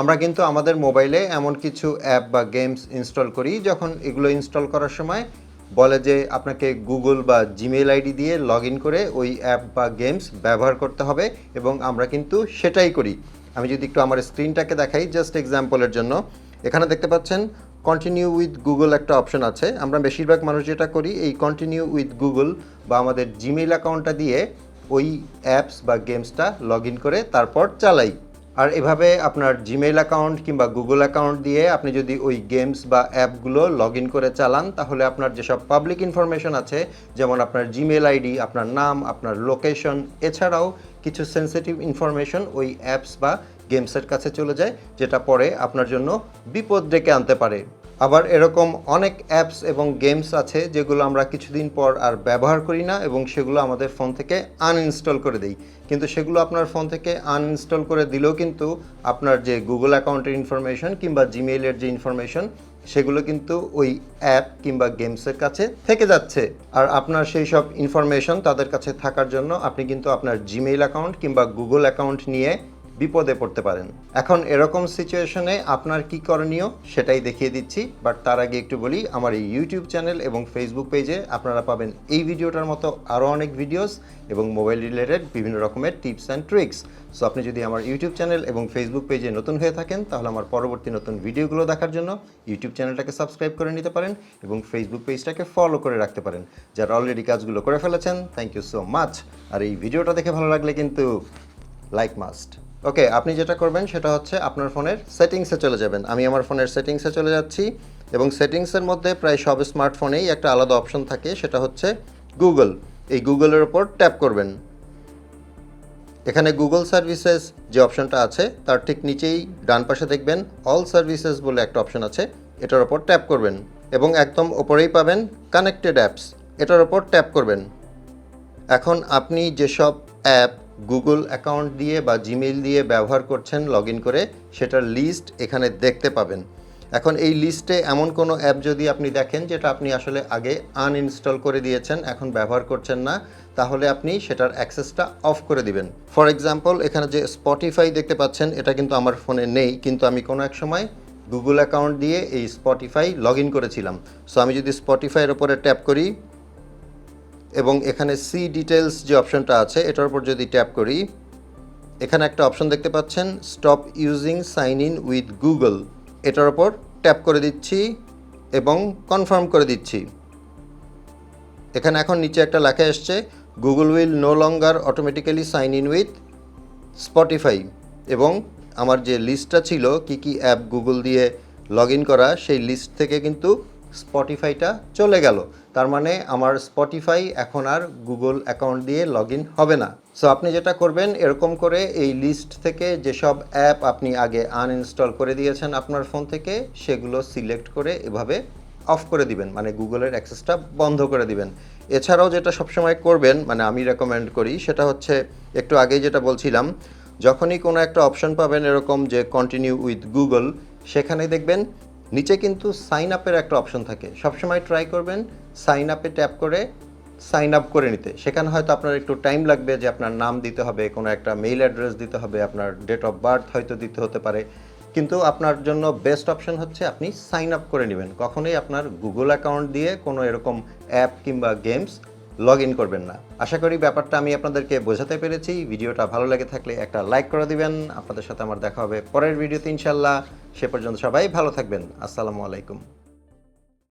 আমরা কিন্তু আমাদের মোবাইলে এমন কিছু অ্যাপ বা গেমস ইনস্টল করি, যখন এগুলো ইনস্টল করার সময় বলে যে আপনাকে গুগল বা জিমেল আইডি দিয়ে লগ ইন করে ওই অ্যাপ বা গেমস ব্যবহার করতে হবে এবং আমরা কিন্তু সেটাই করি। আমি যদি একটু আমার স্ক্রিনটাকে দেখাই জাস্ট এক্সাম্পলের জন্য। এখানে দেখতে পাচ্ছেন কন্টিনিউ উইথ গুগল একটা অপশন আছে। আমরা বেশিরভাগ মানুষ যেটা করি, এই কন্টিনিউ উইথ গুগল বা আমাদের জিমেইল অ্যাকাউন্টটা দিয়ে ওই অ্যাপস বা গেমসটা লগ ইন করে তারপর চালাই। আর এভাবে আপনার জিমেইল অ্যাকাউন্ট কিংবা গুগল অ্যাকাউন্ট দিয়ে আপনি যদি ওই গেমস বা অ্যাপগুলো লগ ইন করে চালান, তাহলে আপনার যেসব পাবলিক ইনফরমেশন আছে, যেমন আপনার জিমেল আইডি আপনার নাম, আপনার লোকেশন এছাড়াও কিছু সেন্সিটিভ ইনফরমেশন ওই অ্যাপস বা গেমসের কাছে চলে যায়, যেটা পরে আপনার জন্য বিপদ ডেকে আনতে পারে। আবার এরকম অনেক অ্যাপস এবং গেমস আছে যেগুলো আমরা কিছুদিন পর আর ব্যবহার করি না এবং সেগুলো আমাদের ফোন থেকে আনইনস্টল করে দিই। কিন্তু সেগুলো আপনার ফোন থেকে আনইনস্টল করে দিলেও কিন্তু আপনার যে গুগল অ্যাকাউন্টের ইনফরমেশন কিংবা জিমেইলের যে ইনফরমেশন সেগুলো কিন্তু ওই অ্যাপ কিংবা গেমসের কাছে থেকে যাচ্ছে। আর আপনার সেই সব ইনফরমেশন তাদের কাছে থাকার জন্য আপনি কিন্তু আপনার জিমেইল অ্যাকাউন্ট কিংবা গুগল অ্যাকাউন্ট নিয়ে বিপদে পড়তে পারেন। এখন এরকম সিচুয়েশনে আপনার কি করণীয় সেটাই দেখিয়ে দিচ্ছি বাট তার আগে একটু বলি, আমার এই ইউটিউব চ্যানেল এবং ফেসবুক পেজে আপনারা পাবেন এই ভিডিওটার মতো আরও অনেক ভিডিওস এবং মোবাইল রিলেটেড বিভিন্ন রকমের টিপস অ্যান্ড ট্রিক্স সো আপনি যদি আমার ইউটিউব চ্যানেল এবং ফেসবুক পেজে নতুন হয়ে থাকেন, তাহলে আমার পরবর্তী নতুন ভিডিওগুলো দেখার জন্য ইউটিউব চ্যানেলটাকে সাবস্ক্রাইব করে নিতে পারেন এবং ফেসবুক পেজটাকে ফলো করে রাখতে পারেন। যারা অলরেডি কাজগুলো করে ফেলেছেন থ্যাংক ইউ সো মাচ আর এই ভিডিওটা দেখে ভালো লাগলে কিন্তু লাইক মাস্ট ওকে, আপনি যেটা করবেন সেটা হচ্ছে আপনার ফোনের সেটিংসে চলে যাবেন। আমি আমার ফোনের সেটিংসে চলে যাচ্ছি এবং সেটিংসের মধ্যে প্রায় সব স্মার্টফোনেই একটা আলাদা অপশন থাকে, সেটা হচ্ছে গুগল। এই গুগলের ওপর ট্যাপ করবেন। এখানে গুগল সার্ভিসেস যে অপশনটা আছে, তার ঠিক নিচেই ডান পাশে দেখবেন অল সার্ভিসেস বলে একটা অপশন আছে, এটার ওপর ট্যাপ করবেন এবং একদম ওপরেই পাবেন কানেক্টেড অ্যাপস, এটার ওপর ট্যাপ করবেন। এখন আপনি যেসব অ্যাপ গুগল অ্যাকাউন্ট দিয়ে বা জিমেইল দিয়ে ব্যবহার করছেন লগ করে, সেটার লিস্ট এখানে দেখতে পাবেন। এখন এই লিস্টে এমন কোনো অ্যাপ যদি আপনি দেখেন, যেটা আপনি আসলে আগে আনইনস্টল করে দিয়েছেন, এখন ব্যবহার করছেন না, তাহলে আপনি সেটার অ্যাক্সেসটা অফ করে দিবেন। ফর এক্সাম্পল এখানে যে স্পটিফাই দেখতে পাচ্ছেন, এটা কিন্তু আমার ফোনে নেই, কিন্তু আমি কোনো এক সময় গুগল অ্যাকাউন্ট দিয়ে এই স্পটিফাই লগ করেছিলাম। সো আমি যদি স্পটিফাইয়ের ওপরে ট্যাপ করি এবং এখানে সি ডিটেলস যে অপশনটা আছে, এটার উপর যদি ট্যাপ করি, এখানে একটা অপশন দেখতে পাচ্ছেন stop using sign in with Google এটার ওপর ট্যাপ করে দিচ্ছি এবং কনফার্ম করে দিচ্ছি। এখানে এখন নিচে একটা লেখা এসছে Google will no longer automatically sign in with Spotify এবং আমার যে লিস্টটা ছিল, কি কি অ্যাপ গুগল দিয়ে লগ ইন করা, সেই লিস্ট থেকে কিন্তু স্পটিফাইটা চলে গেল। তার মানে আমার স্পটিফাই এখন আর গুগল অ্যাকাউন্ট দিয়ে লগ হবে না। সো আপনি যেটা করবেন, এরকম করে এই লিস্ট থেকে যেসব অ্যাপ আপনি আগে আনইনস্টল করে দিয়েছেন আপনার ফোন থেকে, সেগুলো সিলেক্ট করে এভাবে অফ করে দিবেন। মানে গুগলের অ্যাক্সেসটা বন্ধ করে দিবেন। এছাড়াও যেটা সবসময় করবেন মানে আমি রেকমেন্ড করি, সেটা হচ্ছে একটু আগেই যেটা বলছিলাম, যখনই কোনো একটা অপশন পাবেন এরকম যে কন্টিনিউ উইথ গুগল সেখানে দেখবেন নিচে কিন্তু সাইন আপের একটা অপশন থাকে। সবসময় ট্রাই করবেন সাইন আপে ট্যাপ করে সাইন আপ করে নিতে। সেখানে হয়তো আপনার একটু টাইম লাগবে যে আপনার নাম দিতে হবে, কোনো একটা মেইল অ্যাড্রেস দিতে হবে, আপনার ডেট অফ বার্থ হয়তো দিতে হতে পারে। কিন্তু আপনার জন্য বেস্ট অপশন হচ্ছে আপনি সাইন আপ করে নেবেন। কখনোই আপনার গুগল অ্যাকাউন্ট দিয়ে কোনো এরকম অ্যাপ কিংবা গেমস লগ ইন করবেন না। আশা করি ব্যাপারটা আমি আপনাদেরকে বোঝাতে পেরেছি। ভিডিওটা ভালো লেগে থাকলে একটা লাইক করে দিবেন। আপনাদের সাথে আমার দেখা হবে পরের ভিডিওতে ইনশাল্লাহ সে পর্যন্ত সবাই ভালো থাকবেন। আসসালামু আলাইকুম।